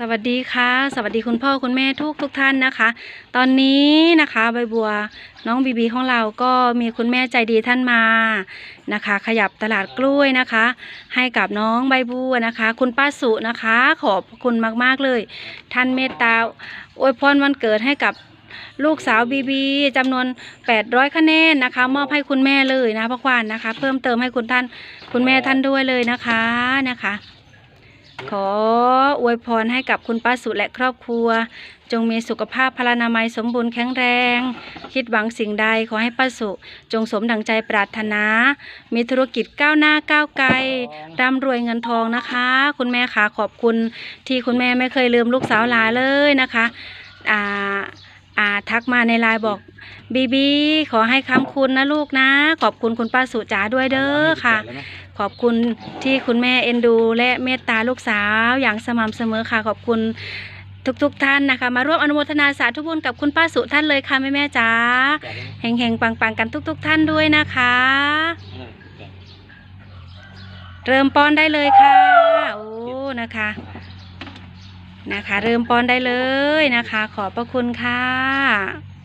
สวัสดีค่ะ สวัสดีคุณพ่อคุณแม่ทุกทุกท่านนะคะ ตอนนี้นะคะใบบัวน้องบีบีของเราก็มีคุณแม่ใจดีท่านมานะคะ ขยับตลาดกล้วยนะคะ ให้กับน้องใบบัวนะคะ คุณป้าสุนะคะ ขอบคุณมากๆเลย ท่านเมตตาอวยพรวันเกิดให้กับลูกสาวบีบีจำนวน 800 คะแนนนะคะ มอบให้คุณแม่เลยนะพักวานนะคะ เพิ่มเติมให้คุณท่านคุณแม่ท่านด้วยเลยนะคะนะคะ ขออวยพรให้กับคุณป้าสุและครอบครัว จงมีสุขภาพพลานามัยสมบูรณ์แข็งแรง คิดหวังสิ่งใดขอให้ป้าสุจงสมดังใจปรารถนา มีธุรกิจก้าวหน้าก้าวไกลร่ำรวยเงินทองนะคะ คุณแม่คะขอบคุณที่คุณแม่ไม่เคยลืมลูกสาวหลาเลยนะคะอ่า ทักมาในไลน์บอกบีบีขอให้คำคุณนะลูกนะ ขอบคุณคุณป้าสุจ๋าด้วยเด้อค่ะ ขอบคุณที่คุณแม่เอ็นดู และเมตตาลูกสาวอย่างสม่ำเสมอค่ะ ขอบคุณทุกๆทท่านนะคะ มาร่วมอนุโมทนาสาธุบุญกับคุณป้าสุท่านเลยค่ะแม่แม่จ๋าเฮงๆปังๆกันทุกๆท่านด้วยนะคะ เริ่มป้อนได้เลยค่ะโอ้นะคะ นะคะ เริ่มป้อนได้เลยนะคะ ขอบพระคุณค่ะ